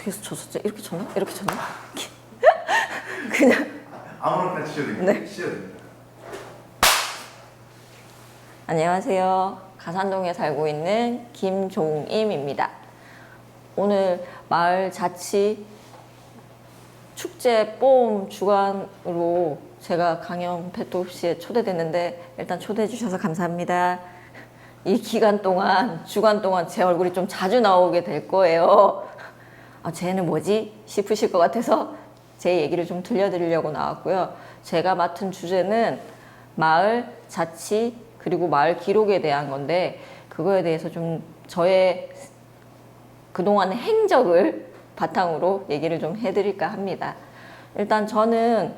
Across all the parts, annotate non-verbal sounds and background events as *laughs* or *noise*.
어떻게 해서 쳤었지? 이렇게 쳤나? 이렇게 쳤나? *laughs* 그냥 아무렇게나 치셔도 됩니다. 네. 치셔도 됩니다. 안녕하세요. 가산동에 살고 있는 김종임입니다. 오늘 마을 자치 축제 뽐 주간으로 제가 강영 페토시에 초대됐는데 일단 초대해 주셔서 감사합니다. 이 기간 동안 주간 동안 제 얼굴이 좀 자주 나오게 될 거예요. 아, 쟤는 뭐지 싶으실 것 같아서 제 얘기를 좀 들려드리려고 나왔고요. 제가 맡은 주제는 마을 자치 그리고 마을 기록에 대한 건데 그거에 대해서 좀 저의 그동안의 행적을 바탕으로 얘기를 좀 해드릴까 합니다. 일단 저는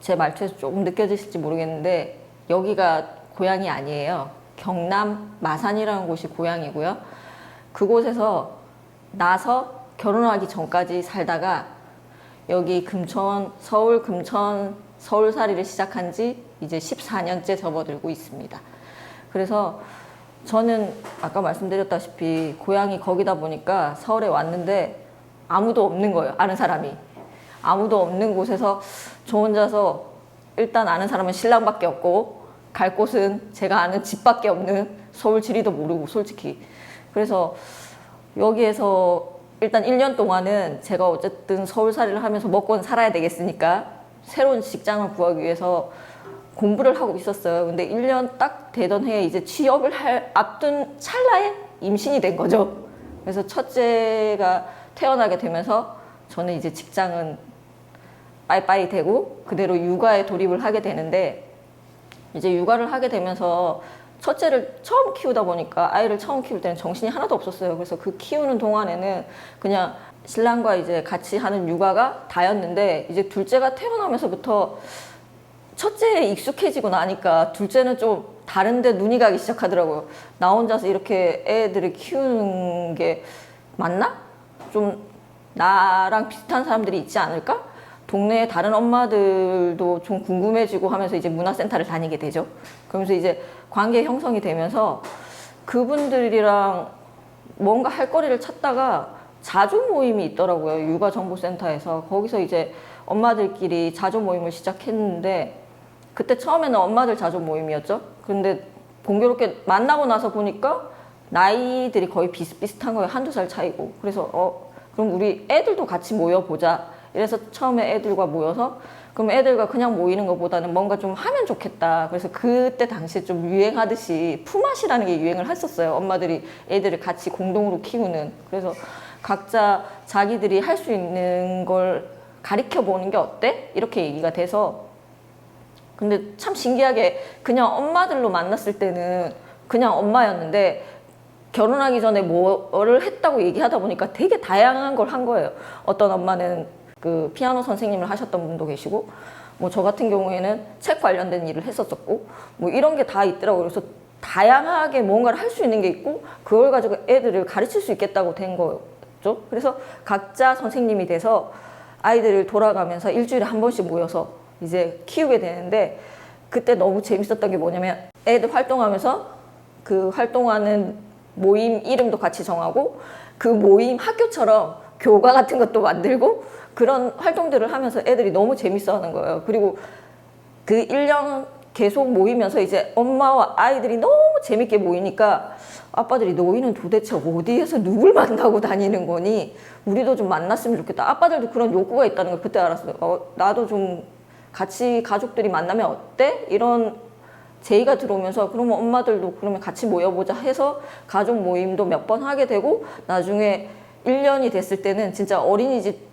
제 말투에서 조금 느껴지실지 모르겠는데 여기가 고향이 아니에요. 경남 마산이라는 곳이 고향이고요. 그곳에서 나서 결혼하기 전까지 살다가 여기 금천 서울 금천 서울살이를 시작한 지 이제 14년째 접어들고 있습니다. 그래서 저는 아까 말씀드렸다시피 고향이 거기다 보니까 서울에 왔는데 아무도 없는 거예요. 아는 사람이. 아무도 없는 곳에서 저 혼자서 일단 아는 사람은 신랑밖에 없고 갈 곳은 제가 아는 집밖에 없는 서울 지리도 모르고 솔직히. 그래서 여기에서 일단 1년 동안은 제가 어쨌든 서울살이를 하면서 먹고는 살아야 되겠으니까 새로운 직장을 구하기 위해서 공부를 하고 있었어요. 근데 1년 딱 되던 해에 이제 취업을 할 앞둔 찰나에 임신이 된 거죠. 그래서 첫째가 태어나게 되면서 저는 이제 직장은 빠이빠이 되고 그대로 육아에 돌입을 하게 되는데 이제 육아를 하게 되면서 첫째를 처음 키우다 보니까 아이를 처음 키울 때는 정신이 하나도 없었어요. 그래서 그 키우는 동안에는 그냥 신랑과 이제 같이 하는 육아가 다였는데 이제 둘째가 태어나면서부터 첫째에 익숙해지고 나니까 둘째는 좀 다른데 눈이 가기 시작하더라고요. 나 혼자서 이렇게 애들을 키우는 게 맞나? 좀 나랑 비슷한 사람들이 있지 않을까? 동네에 다른 엄마들도 좀 궁금해지고 하면서 이제 문화센터를 다니게 되죠. 그러면서 이제 관계 형성이 되면서 그분들이랑 뭔가 할 거리를 찾다가 자조 모임이 있더라고요. 육아정보센터에서. 거기서 이제 엄마들끼리 자조 모임을 시작했는데 그때 처음에는 엄마들 자조 모임이었죠. 근데 공교롭게 만나고 나서 보니까 나이들이 거의 비슷비슷한 거예요. 한두 살 차이고. 그래서 어, 그럼 우리 애들도 같이 모여보자. 이래서 처음에 애들과 모여서 그럼 애들과 그냥 모이는 것보다는 뭔가 좀 하면 좋겠다. 그래서 그때 당시에 좀 유행하듯이 품앗이라는 게 유행을 했었어요. 엄마들이 애들을 같이 공동으로 키우는. 그래서 각자 자기들이 할 수 있는 걸 가리켜 보는 게 어때? 이렇게 얘기가 돼서 근데 참 신기하게 그냥 엄마들로 만났을 때는 그냥 엄마였는데 결혼하기 전에 뭐를 했다고 얘기하다 보니까 되게 다양한 걸 한 거예요. 어떤 엄마는 그 피아노 선생님을 하셨던 분도 계시고 뭐 저 같은 경우에는 책 관련된 일을 했었었고 뭐 이런 게 다 있더라고요. 그래서 다양하게 뭔가를 할 수 있는 게 있고 그걸 가지고 애들을 가르칠 수 있겠다고 된 거죠. 그래서 각자 선생님이 돼서 아이들을 돌아가면서 일주일에 한 번씩 모여서 이제 키우게 되는데 그때 너무 재밌었던 게 뭐냐면 애들 활동하면서 그 활동하는 모임 이름도 같이 정하고 그 모임 학교처럼 교과 같은 것도 만들고 그런 활동들을 하면서 애들이 너무 재밌어 하는 거예요. 그리고 그 1년 계속 모이면서 이제 엄마와 아이들이 너무 재밌게 모이니까 아빠들이 너희는 도대체 어디에서 누굴 만나고 다니는 거니? 우리도 좀 만났으면 좋겠다. 아빠들도 그런 욕구가 있다는 걸 그때 알았어요. 어, 나도 좀 같이 가족들이 만나면 어때? 이런 제의가 들어오면서 그러면 엄마들도 그러면 같이 모여보자 해서 가족 모임도 몇 번 하게 되고 나중에 1년이 됐을 때는 진짜 어린이집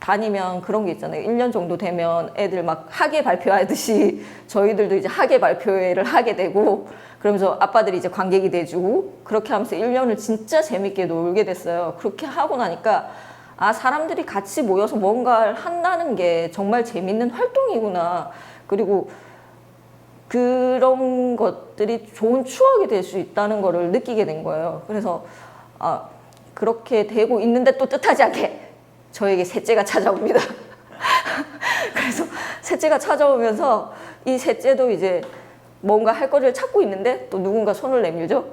다니면 그런 게 있잖아요. 1년 정도 되면 애들 막 학예 발표하듯이 *laughs* 저희들도 이제 학예 발표회를 하게 되고 그러면서 아빠들이 이제 관객이 돼주고 그렇게 하면서 1년을 진짜 재밌게 놀게 됐어요. 그렇게 하고 나니까 아, 사람들이 같이 모여서 뭔가를 한다는 게 정말 재밌는 활동이구나. 그리고 그런 것들이 좋은 추억이 될 수 있다는 거를 느끼게 된 거예요. 그래서 아, 그렇게 되고 있는데 또 뜻하지 않게 저에게 셋째가 찾아옵니다. *laughs* 그래서 셋째가 찾아오면서 이 셋째도 이제 뭔가 할 거리를 찾고 있는데 또 누군가 손을 내밀죠.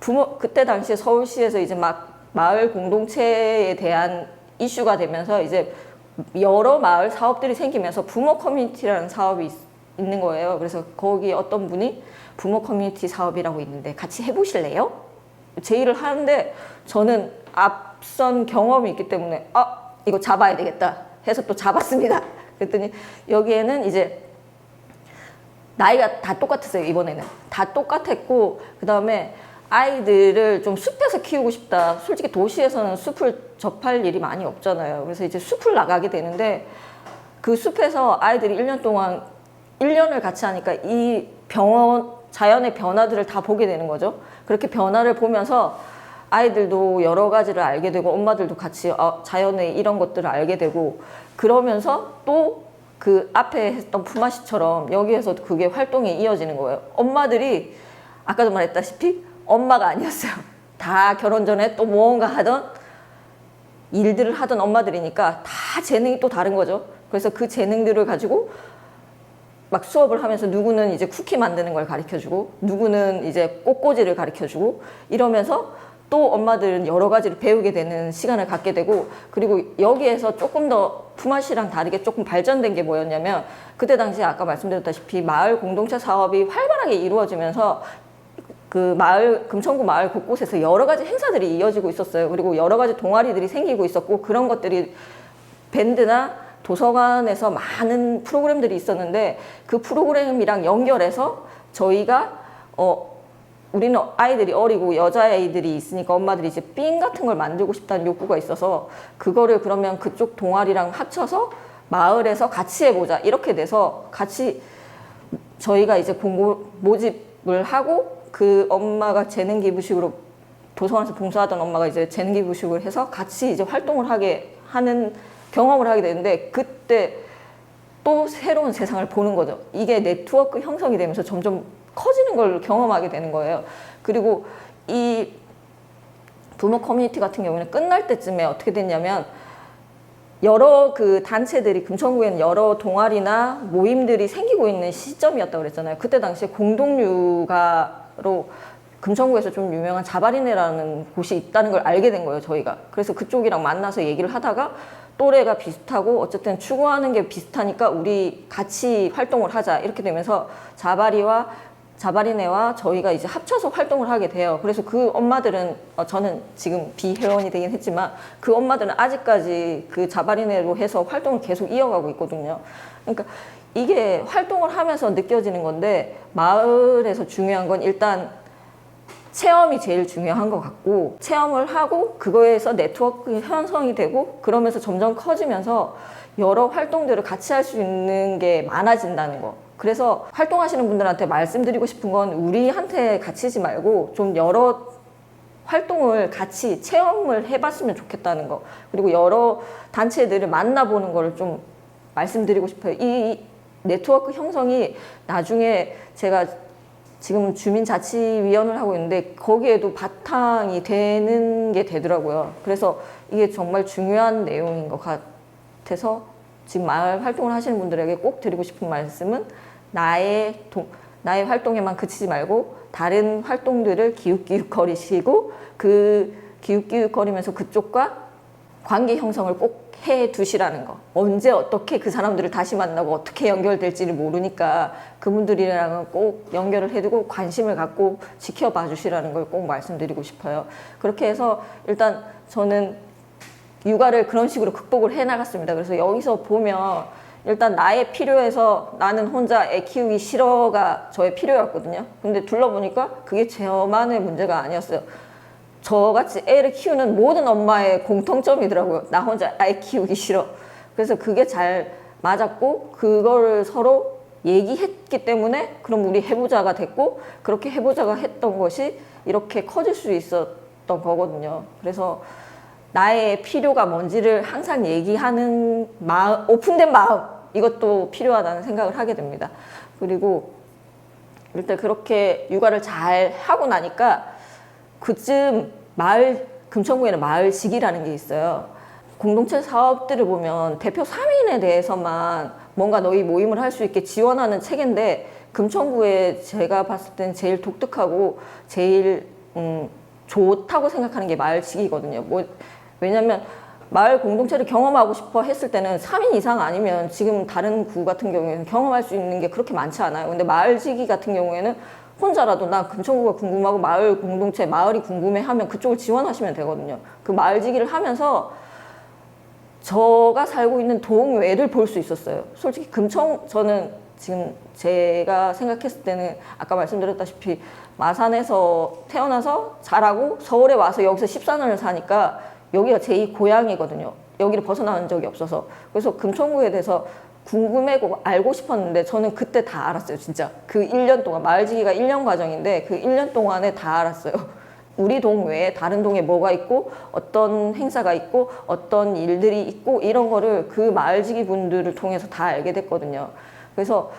부모 그때 당시에 서울시에서 이제 막 마을 공동체에 대한 이슈가 되면서 이제 여러 마을 사업들이 생기면서 부모 커뮤니티라는 사업이 있, 있는 거예요. 그래서 거기 어떤 분이 부모 커뮤니티 사업이라고 있는데 같이 해보실래요? 제의를 하는데 저는 앞선 경험이 있기 때문에 아 이거 잡아야 되겠다 해서 또 잡았습니다. *laughs* 그랬더니 여기에는 이제 나이가 다 똑같았어요 이번에는. 다 똑같았고 그 다음에 아이들을 좀 숲에서 키우고 싶다. 솔직히 도시에서는 숲을 접할 일이 많이 없잖아요. 그래서 이제 숲을 나가게 되는데 그 숲에서 아이들이 1년 동안 1년을 같이 하니까 이 병원 자연의 변화들을 다 보게 되는 거죠. 그렇게 변화를 보면서 아이들도 여러 가지를 알게 되고 엄마들도 같이 어, 자연의 이런 것들을 알게 되고 그러면서 또 그 앞에 했던 품앗이처럼 여기에서 그게 활동이 이어지는 거예요. 엄마들이 아까도 말했다시피 엄마가 아니었어요. *laughs* 다 결혼 전에 또 무언가 하던 일들을 하던 엄마들이니까 다 재능이 또 다른 거죠. 그래서 그 재능들을 가지고 막 수업을 하면서 누구는 이제 쿠키 만드는 걸 가르쳐 주고 누구는 이제 꽃꽂이를 가르쳐 주고 이러면서 또 엄마들은 여러 가지를 배우게 되는 시간을 갖게 되고 그리고 여기에서 조금 더 품앗이랑 다르게 조금 발전된 게 뭐였냐면 그때 당시에 아까 말씀드렸다시피 마을 공동체 사업이 활발하게 이루어지면서 그 마을 금천구 마을 곳곳에서 여러 가지 행사들이 이어지고 있었어요. 그리고 여러 가지 동아리들이 생기고 있었고 그런 것들이 밴드나 도서관에서 많은 프로그램들이 있었는데 그 프로그램이랑 연결해서 저희가 어 우리는 아이들이 어리고 여자아이들이 있으니까 엄마들이 이제 삥 같은 걸 만들고 싶다는 욕구가 있어서 그거를 그러면 그쪽 동아리랑 합쳐서 마을에서 같이 해보자 이렇게 돼서 같이 저희가 이제 공고 모집을 하고 그 엄마가 재능 기부식으로 도서관에서 봉사하던 엄마가 이제 재능 기부식을 해서 같이 이제 활동을 하게 하는 경험을 하게 되는데 그때 또 새로운 세상을 보는 거죠. 이게 네트워크 형성이 되면서 점점 커지는 걸 경험하게 되는 거예요. 그리고 이 부모 커뮤니티 같은 경우는 끝날 때쯤에 어떻게 됐냐면 여러 그 단체들이 금천구에는 여러 동아리나 모임들이 생기고 있는 시점이었다고 그랬잖아요. 그때 당시에 공동육아로 금천구에서 좀 유명한 자바리네라는 곳이 있다는 걸 알게 된 거예요, 저희가. 그래서 그쪽이랑 만나서 얘기를 하다가 또래가 비슷하고 어쨌든 추구하는 게 비슷하니까 우리 같이 활동을 하자. 이렇게 되면서 자바리와 자바리네와 저희가 이제 합쳐서 활동을 하게 돼요. 그래서 그 엄마들은 어, 저는 지금 비회원이 되긴 했지만 그 엄마들은 아직까지 그 자바리네로 해서 활동을 계속 이어가고 있거든요. 그러니까 이게 활동을 하면서 느껴지는 건데 마을에서 중요한 건 일단 체험이 제일 중요한 것 같고 체험을 하고 그거에서 네트워크 형성이 되고 그러면서 점점 커지면서 여러 활동들을 같이 할 수 있는 게 많아진다는 거. 그래서 활동하시는 분들한테 말씀드리고 싶은 건 우리한테 갇히지 말고 좀 여러 활동을 같이 체험을 해봤으면 좋겠다는 거. 그리고 여러 단체들을 만나보는 거를 좀 말씀드리고 싶어요. 이 네트워크 형성이 나중에 제가 지금 주민자치위원을 하고 있는데 거기에도 바탕이 되는 게 되더라고요. 그래서 이게 정말 중요한 내용인 것 같아서 지금 마을 활동을 하시는 분들에게 꼭 드리고 싶은 말씀은 나의 동, 나의 활동에만 그치지 말고 다른 활동들을 기웃기웃거리시고 그 기웃기웃거리면서 그쪽과 관계 형성을 꼭 해 두시라는 거. 언제 어떻게 그 사람들을 다시 만나고 어떻게 연결될지를 모르니까 그분들이랑은 꼭 연결을 해두고 관심을 갖고 지켜봐 주시라는 걸 꼭 말씀드리고 싶어요. 그렇게 해서 일단 저는 육아를 그런 식으로 극복을 해 나갔습니다. 그래서 여기서 보면 일단 나의 필요에서 나는 혼자 애 키우기 싫어가 저의 필요였거든요. 근데 둘러보니까 그게 저만의 문제가 아니었어요. 저같이 애를 키우는 모든 엄마의 공통점이더라고요. 나 혼자 애 키우기 싫어. 그래서 그게 잘 맞았고, 그거를 서로 얘기했기 때문에 그럼 우리 해보자가 됐고, 그렇게 해보자가 했던 것이 이렇게 커질 수 있었던 거거든요. 그래서 나의 필요가 뭔지를 항상 얘기하는 마음, 오픈된 마음, 이것도 필요하다는 생각을 하게 됩니다. 그리고 일단 그렇게 육아를 잘 하고 나니까 그쯤 마을 금천구에는 마을직이라는 게 있어요. 공동체 사업들을 보면 대표 3인에 대해서만 뭔가 너희 모임을 할 수 있게 지원하는 체계인데 금천구에 제가 봤을 땐 제일 독특하고 제일 음, 좋다고 생각하는 게 마을직이거든요. 뭐 왜냐면 마을 공동체를 경험하고 싶어 했을 때는 3인 이상 아니면 지금 다른 구 같은 경우에는 경험할 수 있는 게 그렇게 많지 않아요. 근데 마을지기 같은 경우에는 혼자라도 나 금천구가 궁금하고 마을 공동체, 마을이 궁금해 하면 그쪽을 지원하시면 되거든요. 그 마을지기를 하면서 저가 살고 있는 동외를 볼 수 있었어요. 솔직히 금청 저는 지금 제가 생각했을 때는 아까 말씀드렸다시피 마산에서 태어나서 자라고 서울에 와서 여기서 14년을 사니까 여기가 제2 고향이거든요. 여기를 벗어나는 적이 없어서 그래서 금천구에 대해서 궁금하고 알고 싶었는데 저는 그때 다 알았어요. 진짜 그 1년 동안 마을지기가 1년 과정인데 그 1년 동안에 다 알았어요. *laughs* 우리 동 외에 다른 동에 뭐가 있고 어떤 행사가 있고 어떤 일들이 있고 이런 거를 그 마을지기 분들을 통해서 다 알게 됐거든요. 그래서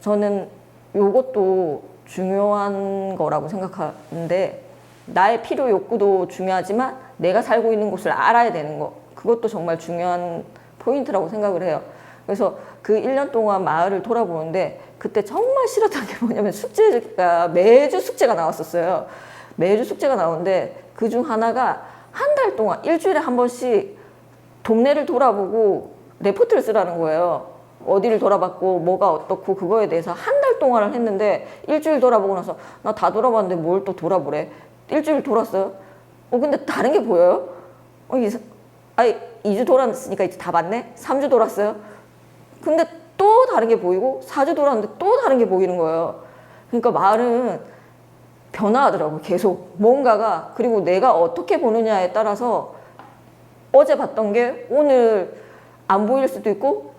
저는 요것도 중요한 거라고 생각하는데 나의 필요 욕구도 중요하지만 내가 살고 있는 곳을 알아야 되는 거 그것도 정말 중요한 포인트라고 생각을 해요. 그래서 그 1년 동안 마을을 돌아보는데 그때 정말 싫었던 게 뭐냐면 숙제가 매주 숙제가 나왔었어요. 매주 숙제가 나오는데 그 중 하나가 한 달 동안 일주일에 한 번씩 동네를 돌아보고 레포트를 쓰라는 거예요. 어디를 돌아봤고 뭐가 어떻고 그거에 대해서 한 달 동안을 했는데 일주일 돌아보고 나서 나 다 돌아봤는데 뭘 또 돌아보래. 일주일 돌았어요. 어 근데 다른 게 보여요? 어 이, 아니 2주 돌았으니까 이제 다 봤네. 3주 돌았어요. 근데 또 다른 게 보이고 4주 돌았는데 또 다른 게 보이는 거예요. 그러니까 말은 변화하더라고 계속 뭔가가 그리고 내가 어떻게 보느냐에 따라서 어제 봤던 게 오늘 안 보일 수도 있고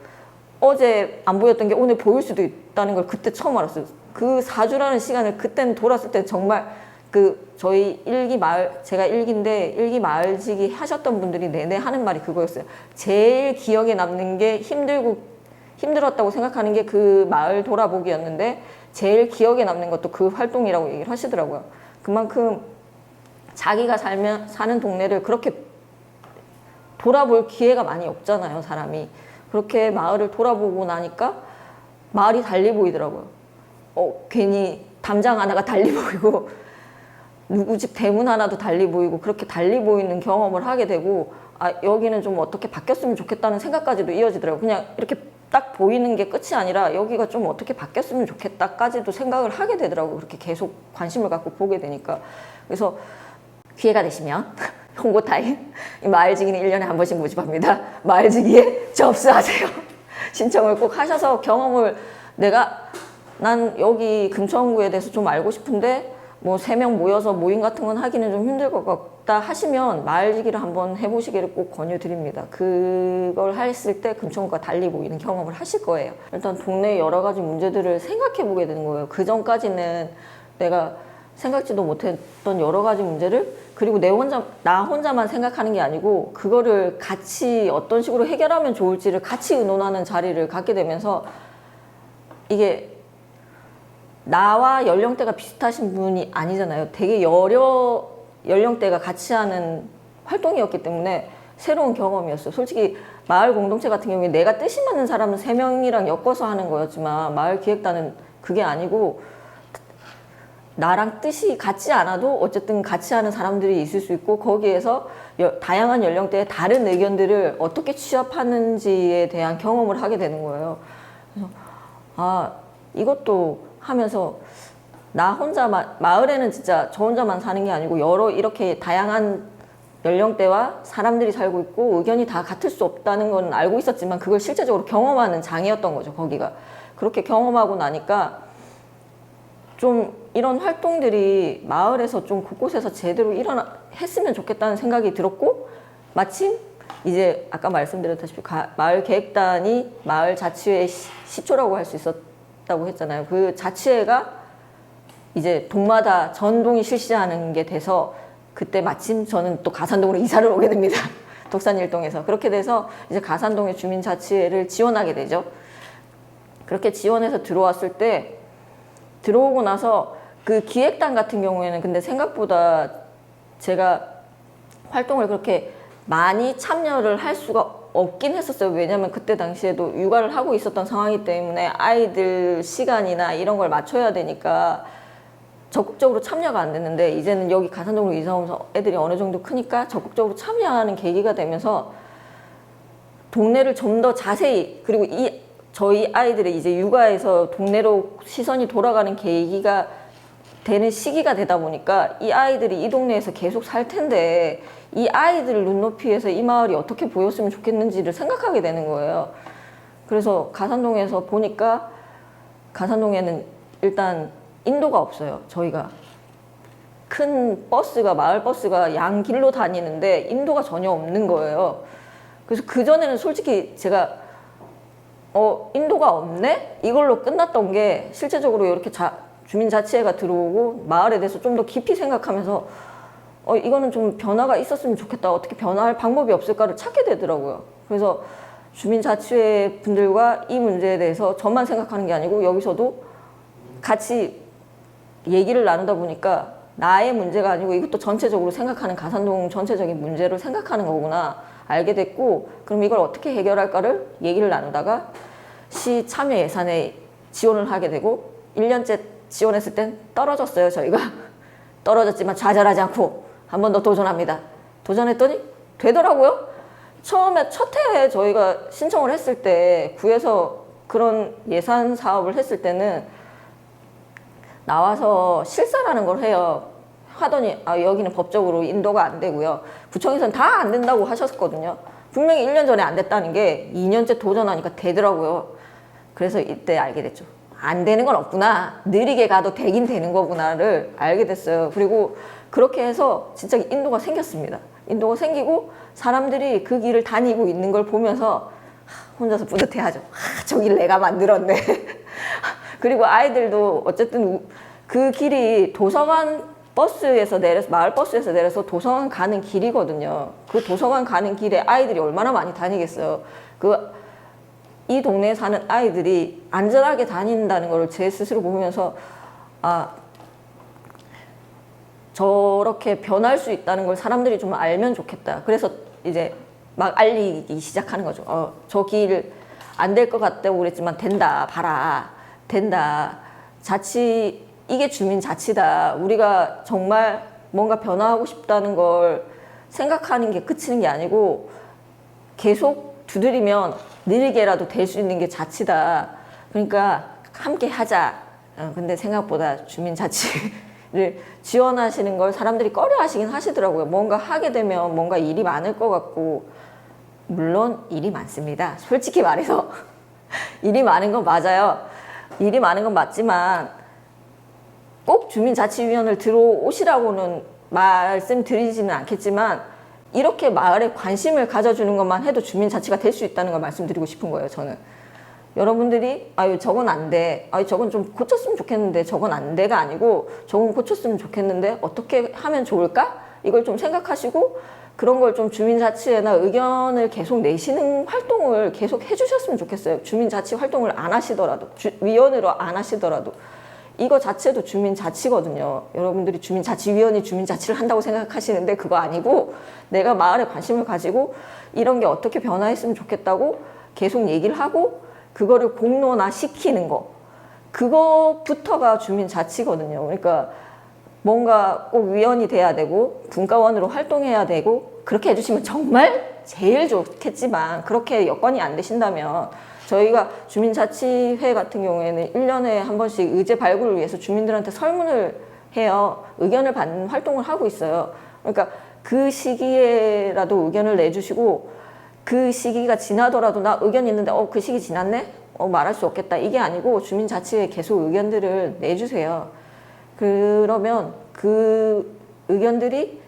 어제 안 보였던 게 오늘 보일 수도 있다는 걸 그때 처음 알았어요. 그 4주라는 시간을 그때는 돌았을 때 정말 그 저희 일기 마을 제가 일기인데 일기 마을지기 하셨던 분들이 내내 하는 말이 그거였어요. 제일 기억에 남는 게 힘들고 힘들었다고 생각하는 게 그 마을 돌아보기였는데 제일 기억에 남는 것도 그 활동이라고 얘기를 하시더라고요. 그만큼 자기가 살면 사는 동네를 그렇게 돌아볼 기회가 많이 없잖아요, 사람이. 그렇게 마을을 돌아보고 나니까 마을이 달리 보이더라고요. 어, 괜히 담장 하나가 달리 *laughs* 보이고 누구 집 대문 하나도 달리 보이고 그렇게 달리 보이는 경험을 하게 되고 아 여기는 좀 어떻게 바뀌었으면 좋겠다는 생각까지도 이어지더라고요. 그냥 이렇게 딱 보이는 게 끝이 아니라 여기가 좀 어떻게 바뀌었으면 좋겠다까지도 생각을 하게 되더라고요. 그렇게 계속 관심을 갖고 보게 되니까. 그래서 기회가 되시면 *laughs* 홍보 타임 이 마을지기는 1년에 한 번씩 모집합니다. 마을지기에 접수하세요. *laughs* 신청을 꼭 하셔서 경험을 내가 난 여기 금천구에 대해서 좀 알고 싶은데 뭐 세 명 모여서 모임 같은 건 하기는 좀 힘들 것 같다 하시면 마을지기를 한번 해보시기를 꼭 권유드립니다. 그걸 했을 때 금천구가 달리 보이는 경험을 하실 거예요. 일단 동네 여러 가지 문제들을 생각해 보게 되는 거예요. 그 전까지는 내가 생각지도 못했던 여러 가지 문제를 그리고 내 혼자 나 혼자만 생각하는 게 아니고 그거를 같이 어떤 식으로 해결하면 좋을지를 같이 의논하는 자리를 갖게 되면서 이게 나와 연령대가 비슷하신 분이 아니잖아요. 되게 여러 연령대가 같이 하는 활동이었기 때문에 새로운 경험이었어요. 솔직히 마을 공동체 같은 경우에 내가 뜻이 맞는 사람은 세 명이랑 엮어서 하는 거였지만 마을 기획단은 그게 아니고 나랑 뜻이 같지 않아도 어쨌든 같이 하는 사람들이 있을 수 있고 거기에서 여- 다양한 연령대의 다른 의견들을 어떻게 취합하는지에 대한 경험을 하게 되는 거예요. 그래서 아 이것도 하면서 나 혼자만 마을에는 진짜 저 혼자만 사는 게 아니고 여러 이렇게 다양한 연령대와 사람들이 살고 있고 의견이 다 같을 수 없다는 건 알고 있었지만 그걸 실제적으로 경험하는 장이었던 거죠 거기가. 그렇게 경험하고 나니까 좀 이런 활동들이 마을에서 좀 곳곳에서 제대로 일어나 했으면 좋겠다는 생각이 들었고 마침 이제 아까 말씀드렸다시피 가- 마을 계획단이 마을 자치회의 시- 시초라고 할 수 있었 다고 했잖아요. 그 자치회가 이제 동마다 전동이 실시하는 게 돼서 그때 마침 저는 또 가산동으로 *laughs* 이사를 오게 됩니다. *laughs* 독산일동에서 그렇게 돼서 이제 가산동의 주민자치회를 지원하게 되죠. 그렇게 지원해서 들어왔을 때 들어오고 나서 그 기획단 같은 경우에는 근데 생각보다 제가 활동을 그렇게 많이 참여를 할 수가 없긴 했었어요. 왜냐면 그때 당시에도 육아를 하고 있었던 상황이기 때문에 아이들 시간이나 이런 걸 맞춰야 되니까 적극적으로 참여가 안 됐는데 이제는 여기 가산동으로 이사 오면서 애들이 어느 정도 크니까 적극적으로 참여하는 계기가 되면서 동네를 좀 더 자세히 그리고 이 저희 아이들의 이제 육아에서 동네로 시선이 돌아가는 계기가 되는 시기가 되다 보니까 이 아이들이 이 동네에서 계속 살 텐데 이 아이들을 눈높이에서 이 마을이 어떻게 보였으면 좋겠는지를 생각하게 되는 거예요. 그래서 가산동에서 보니까 가산동에는 일단 인도가 없어요. 저희가 큰 버스가 마을 버스가 양길로 다니는데 인도가 전혀 없는 거예요. 그래서 그 전에는 솔직히 제가 어 인도가 없네 이걸로 끝났던 게 실제적으로 이렇게 자, 주민자치회가 들어오고 마을에 대해서 좀 더 깊이 생각하면서 어 이거는 좀 변화가 있었으면 좋겠다. 어떻게 변화할 방법이 없을까를 찾게 되더라고요. 그래서 주민자치회 분들과 이 문제에 대해서 저만 생각하는 게 아니고 여기서도 같이 얘기를 나누다 보니까 나의 문제가 아니고 이것도 전체적으로 생각하는 가산동 전체적인 문제를 생각하는 거구나 알게 됐고 그럼 이걸 어떻게 해결할까를 얘기를 나누다가 시 참여 예산에 지원을 하게 되고 1년째 지원했을 땐 떨어졌어요 저희가. *laughs* 떨어졌지만 좌절하지 않고 한 번 더 도전합니다 도전했더니 되더라고요 처음에 첫 해에 저희가 신청을 했을 때 구에서 그런 예산 사업을 했을 때는 나와서 실사라는 걸 해요. 하더니 아 여기는 법적으로 인도가 안 되고요. 구청에서는 다 안 된다고 하셨거든요. 분명히 1년 전에 안 됐다는 게 2년째 도전하니까 되더라고요. 그래서 이때 알게 됐죠. 안 되는 건 없구나. 느리게 가도 되긴 되는 거구나를 알게 됐어요. 그리고 그렇게 해서 진짜 인도가 생겼습니다. 인도가 생기고 사람들이 그 길을 다니고 있는 걸 보면서 하, 혼자서 뿌듯해하죠. 하, 저길 내가 만들었네. *laughs* 그리고 아이들도 어쨌든 우- 그 길이 도서관 버스에서 내려서 마을 버스에서 내려서 도서관 가는 길이거든요. 그 도서관 가는 길에 아이들이 얼마나 많이 다니겠어요. 그 이 동네에 사는 아이들이 안전하게 다닌다는 걸 제 스스로 보면서 아 저렇게 변할 수 있다는 걸 사람들이 좀 알면 좋겠다. 그래서 이제 막 알리기 시작하는 거죠. 어, 저 길 안 될 것 같다고 그랬지만 된다. 봐라. 된다. 자치 이게 주민 자치다. 우리가 정말 뭔가 변화하고 싶다는 걸 생각하는 게 끝이는 게 아니고 계속 두드리면 느리게라도 될 수 있는 게 자치다. 그러니까 함께 하자. 어, 근데 생각보다 주민 자치를 *laughs* 지원하시는 걸 사람들이 꺼려 하시긴 하시더라고요. 뭔가 하게 되면 뭔가 일이 많을 것 같고, 물론 일이 많습니다. 솔직히 말해서. *laughs* 일이 많은 건 맞아요. 일이 많은 건 맞지만, 꼭 주민자치위원을 들어오시라고는 말씀드리지는 않겠지만 이렇게 마을에 관심을 가져주는 것만 해도 주민자치가 될 수 있다는 걸 말씀드리고 싶은 거예요 저는 여러분들이 아유 저건 안 돼, 아유 저건 좀 고쳤으면 좋겠는데 저건 안 돼가 아니고 저건 고쳤으면 좋겠는데 어떻게 하면 좋을까? 이걸 좀 생각하시고 그런 걸 좀 주민자치회나 의견을 계속 내시는 활동을 계속 해주셨으면 좋겠어요. 주민자치 활동을 안 하시더라도 주- 위원으로 안 하시더라도. 이거 자체도 주민자치거든요. 여러분들이 주민자치위원이 주민자치를 한다고 생각하시는데 그거 아니고 내가 마을에 관심을 가지고 이런 게 어떻게 변화했으면 좋겠다고 계속 얘기를 하고 그거를 공론화 시키는 거. 그거부터가 주민 자치거든요. 그러니까 뭔가 꼭 위원이 돼야 되고 분과원으로 활동해야 되고 그렇게 해주시면 정말 제일 좋겠지만 그렇게 여건이 안 되신다면 저희가 주민자치회 같은 경우에는 1년에 한 번씩 의제 발굴을 위해서 주민들한테 설문을 해요. 의견을 받는 활동을 하고 있어요. 그러니까 그 시기에라도 의견을 내주시고 그 시기가 지나더라도 나 의견 있는데 어 그 시기 지났네? 어 말할 수 없겠다. 이게 아니고 주민자치회에 계속 의견들을 내주세요. 그러면 그 의견들이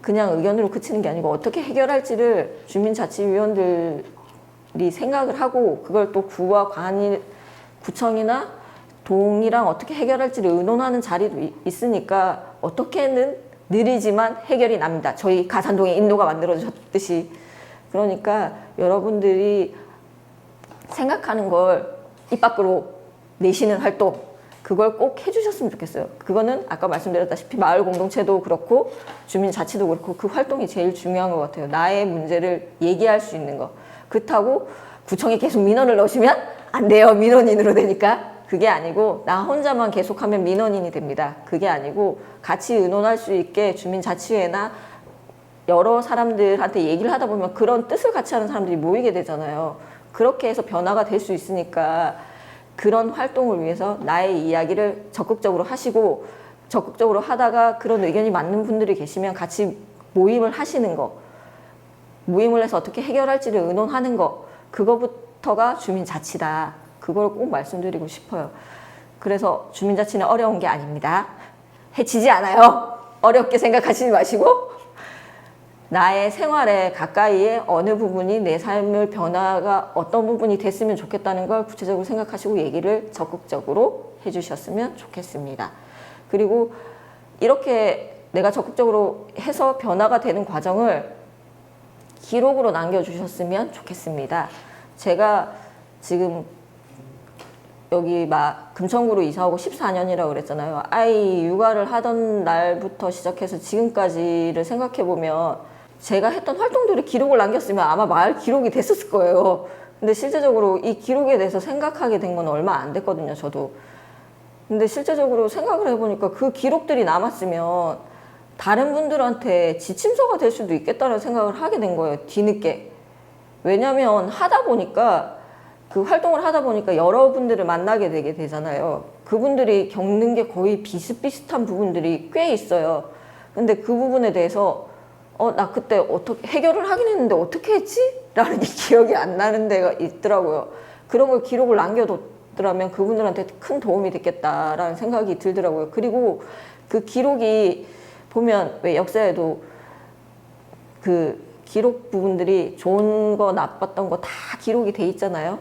그냥 의견으로 그치는 게 아니고 어떻게 해결할지를 주민자치위원들이 생각을 하고 그걸 또 구와 관이 구청이나 동이랑 어떻게 해결할지를 의논하는 자리도 이- 있으니까 어떻게는 느리지만 해결이 납니다. 저희 가산동에 인도가 만들어졌듯이 그러니까 여러분들이 생각하는 걸 입 밖으로 내시는 활동 그걸 꼭 해주셨으면 좋겠어요. 그거는 아까 말씀드렸다시피 마을 공동체도 그렇고 주민 자치도 그렇고 그 활동이 제일 중요한 것 같아요. 나의 문제를 얘기할 수 있는 거. 그렇다고 구청에 계속 민원을 넣으시면 안 돼요. 민원인으로 되니까 그게 아니고 나 혼자만 계속하면 민원인이 됩니다. 그게 아니고 같이 의논할 수 있게 주민자치회나 여러 사람들한테 얘기를 하다 보면 그런 뜻을 같이 하는 사람들이 모이게 되잖아요. 그렇게 해서 변화가 될 수 있으니까 그런 활동을 위해서 나의 이야기를 적극적으로 하시고 적극적으로 하다가 그런 의견이 맞는 분들이 계시면 같이 모임을 하시는 거 모임을 해서 어떻게 해결할지를 의논하는 거 그거부터가 주민자치다. 그걸 꼭 말씀드리고 싶어요. 그래서 주민자치는 어려운 게 아닙니다. 해치지 않아요. 어렵게 생각하시지 마시고 나의 생활에 가까이에 어느 부분이 내 삶을 변화가 어떤 부분이 됐으면 좋겠다는 걸 구체적으로 생각하시고 얘기를 적극적으로 해주셨으면 좋겠습니다. 그리고 이렇게 내가 적극적으로 해서 변화가 되는 과정을 기록으로 남겨주셨으면 좋겠습니다. 제가 지금 여기 막 금천구로 이사 오고 14년이라고 그랬잖아요. 아이 육아를 하던 날부터 시작해서 지금까지를 생각해 보면 제가 했던 활동들을 기록을 남겼으면 아마 마을 기록이 됐었을 거예요. 근데 실제적으로 이 기록에 대해서 생각하게 된 건 얼마 안 됐거든요, 저도. 근데 실제적으로 생각을 해보니까 그 기록들이 남았으면 다른 분들한테 지침서가 될 수도 있겠다는 생각을 하게 된 거예요, 뒤늦게. 왜냐면 하다 보니까 그 활동을 하다 보니까 여러분들을 만나게 되게 되잖아요. 그분들이 겪는 게 거의 비슷비슷한 부분들이 꽤 있어요. 근데 그 부분에 대해서 어, 나 그때 어떻게 해결을 하긴 했는데 어떻게 했지? 라는 게 *laughs* 기억이 안 나는 데가 있더라고요. 그런 걸 기록을 남겨뒀더라면 그분들한테 큰 도움이 됐겠다라는 생각이 들더라고요. 그리고 그 기록이 보면 왜 역사에도 그 기록 부분들이 좋은 거 나빴던 거 다 기록이 돼 있잖아요.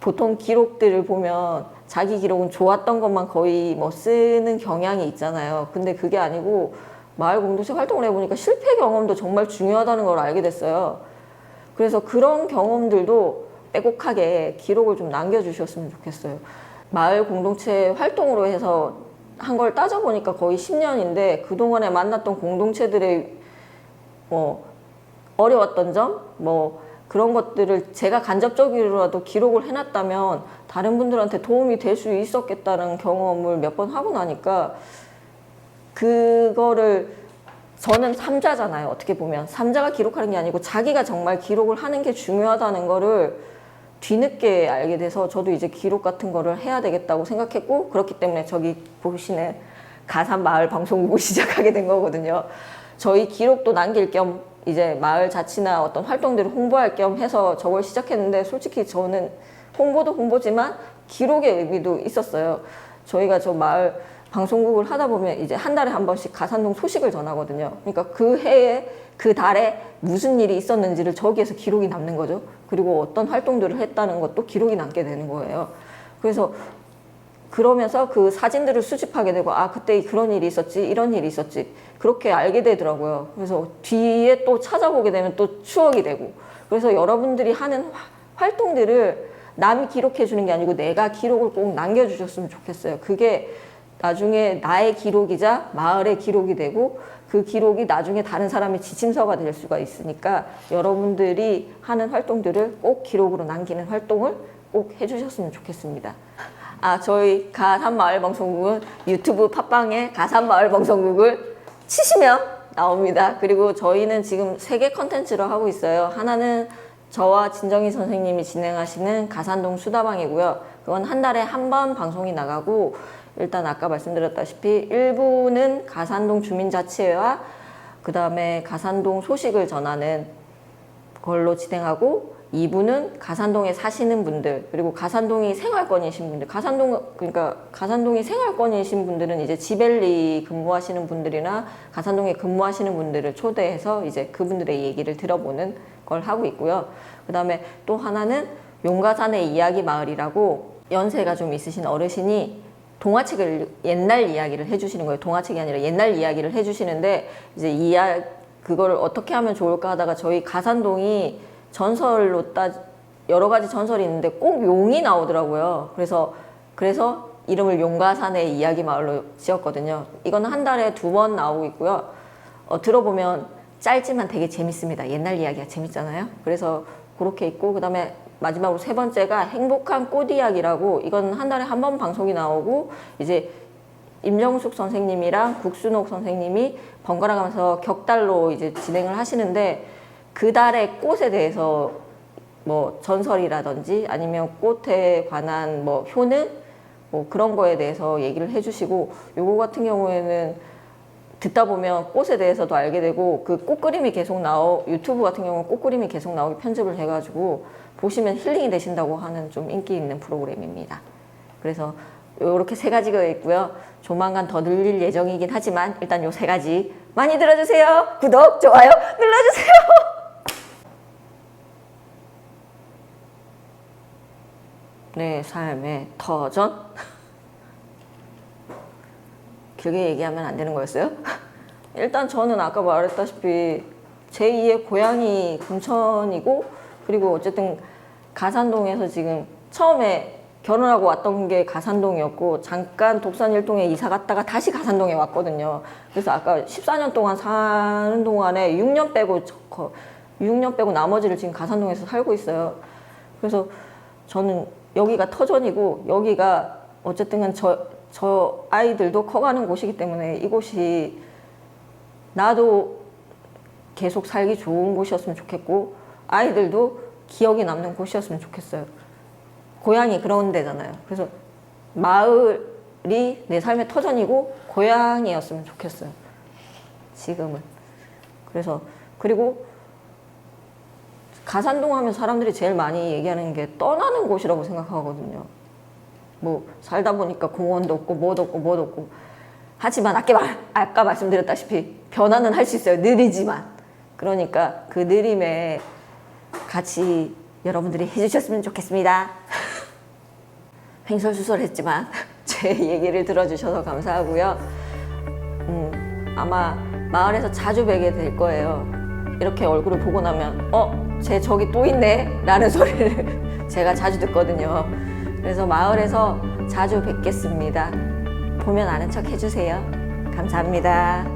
보통 기록들을 보면 자기 기록은 좋았던 것만 거의 뭐 쓰는 경향이 있잖아요. 근데 그게 아니고 마을 공동체 활동을 해보니까 실패 경험도 정말 중요하다는 걸 알게 됐어요. 그래서 그런 경험들도 빼곡하게 기록을 좀 남겨주셨으면 좋겠어요. 마을 공동체 활동으로 해서 한 걸 따져보니까 거의 10년인데 그동안에 만났던 공동체들의 뭐 어려웠던 점, 뭐 그런 것들을 제가 간접적으로라도 기록을 해놨다면 다른 분들한테 도움이 될 수 있었겠다는 경험을 몇 번 하고 나니까 그거를 저는 삼자잖아요. 어떻게 보면 삼자가 기록하는 게 아니고 자기가 정말 기록을 하는 게 중요하다는 거를 뒤늦게 알게 돼서 저도 이제 기록 같은 거를 해야 되겠다고 생각했고 그렇기 때문에 저기 보시는 가산 마을 방송국을 *laughs* 시작하게 된 거거든요. 저희 기록도 남길 겸 이제 마을 자치나 어떤 활동들을 홍보할 겸 해서 저걸 시작했는데 솔직히 저는 홍보도 홍보지만 기록의 의미도 있었어요. 저희가 저 마을 방송국을 하다 보면 이제 한 달에 한 번씩 가산동 소식을 전하거든요. 그러니까 그 해에 그 달에 무슨 일이 있었는지를 저기에서 기록이 남는 거죠. 그리고 어떤 활동들을 했다는 것도 기록이 남게 되는 거예요. 그래서 그러면서 그 사진들을 수집하게 되고 아 그때 그런 일이 있었지 이런 일이 있었지 그렇게 알게 되더라고요. 그래서 뒤에 또 찾아보게 되면 또 추억이 되고 그래서 여러분들이 하는 화- 활동들을 남이 기록해 주는 게 아니고 내가 기록을 꼭 남겨주셨으면 좋겠어요. 그게 나중에 나의 기록이자 마을의 기록이 되고 그 기록이 나중에 다른 사람의 지침서가 될 수가 있으니까 여러분들이 하는 활동들을 꼭 기록으로 남기는 활동을 꼭 해주셨으면 좋겠습니다. 아, 저희 가산마을 방송국은 유튜브 팟빵에 가산마을 방송국을 치시면 나옵니다. 그리고 저희는 지금 세 개 컨텐츠로 하고 있어요. 하나는 저와 진정희 선생님이 진행하시는 가산동 수다방이고요. 그건 한 달에 한 번 방송이 나가고 일단 아까 말씀드렸다시피 일부는 가산동 주민자치회와 그 다음에 가산동 소식을 전하는 걸로 진행하고 2부는 가산동에 사시는 분들 그리고 가산동이 생활권이신 분들 가산동 그러니까 가산동이 생활권이신 분들은 이제 지벨리 근무하시는 분들이나 가산동에 근무하시는 분들을 초대해서 이제 그분들의 얘기를 들어보는 걸 하고 있고요. 그다음에 또 하나는 용가산의 이야기 마을이라고 연세가 좀 있으신 어르신이 동화책을 옛날 이야기를 해주시는 거예요. 동화책이 아니라 옛날 이야기를 해주시는데 이제 이야 그걸 어떻게 하면 좋을까 하다가 저희 가산동이 전설로 따 여러 가지 전설이 있는데 꼭 용이 나오더라고요. 그래서 그래서 이름을 용가산의 이야기 마을로 지었거든요. 이거는 한 달에 두 번 나오고 있고요. 어, 들어보면 짧지만 되게 재밌습니다. 옛날 이야기가 재밌잖아요. 그래서 그렇게 있고 그다음에 마지막으로 세 번째가 행복한 꽃 이야기라고. 이건 한 달에 한 번 방송이 나오고 이제 임정숙 선생님이랑 국순옥 선생님이 번갈아 가면서 격달로 이제 진행을 하시는데 그 달의 꽃에 대해서 뭐 전설이라든지 아니면 꽃에 관한 뭐 효능? 뭐 그런 거에 대해서 얘기를 해주시고 요거 같은 경우에는 듣다 보면 꽃에 대해서도 알게 되고 그 꽃 그림이 계속 나오 유튜브 같은 경우는 꽃 그림이 계속 나오게 편집을 해가지고 보시면 힐링이 되신다고 하는 좀 인기 있는 프로그램입니다. 그래서 이렇게 세 가지가 있고요. 조만간 더 늘릴 예정이긴 하지만 일단 요 세 가지 많이 들어주세요. 구독, 좋아요 눌러주세요. *laughs* 내 삶의 터전 *laughs* 길게 얘기하면 안 되는 거였어요? *laughs* 일단 저는 아까 말했다시피 제2의 고향이 금천이고 그리고 어쨌든 가산동에서 지금 처음에 결혼하고 왔던 게 가산동이었고 잠깐 독산 일동에 이사 갔다가 다시 가산동에 왔거든요. 그래서 아까 14년 동안 사는 동안에 6년 빼고 저- 거- 6년 빼고 나머지를 지금 가산동에서 살고 있어요. 그래서 저는 여기가 터전이고 여기가 어쨌든 저, 저 아이들도 커가는 곳이기 때문에 이곳이 나도 계속 살기 좋은 곳이었으면 좋겠고 아이들도 기억이 남는 곳이었으면 좋겠어요. 고향이 그런 데잖아요. 그래서 마을이 내 삶의 터전이고 고향이었으면 좋겠어요. 지금은. 그래서 그리고 가산동 하면 사람들이 제일 많이 얘기하는 게 떠나는 곳이라고 생각하거든요. 뭐 살다 보니까 공원도 없고 뭐도 없고 뭐도 없고 하지만 아까, 말, 아까 말씀드렸다시피 변화는 할 수 있어요. 느리지만 그러니까 그 느림에 같이 여러분들이 해주셨으면 좋겠습니다. 횡설수설했지만 제 얘기를 들어주셔서 감사하고요. 음, 아마 마을에서 자주 뵈게 될 거예요. 이렇게 얼굴을 보고 나면 어, 쟤 저기 또 있네 라는 *laughs* 소리를 제가 자주 듣거든요. 그래서 마을에서 자주 뵙겠습니다. 보면 아는 척 해주세요. 감사합니다.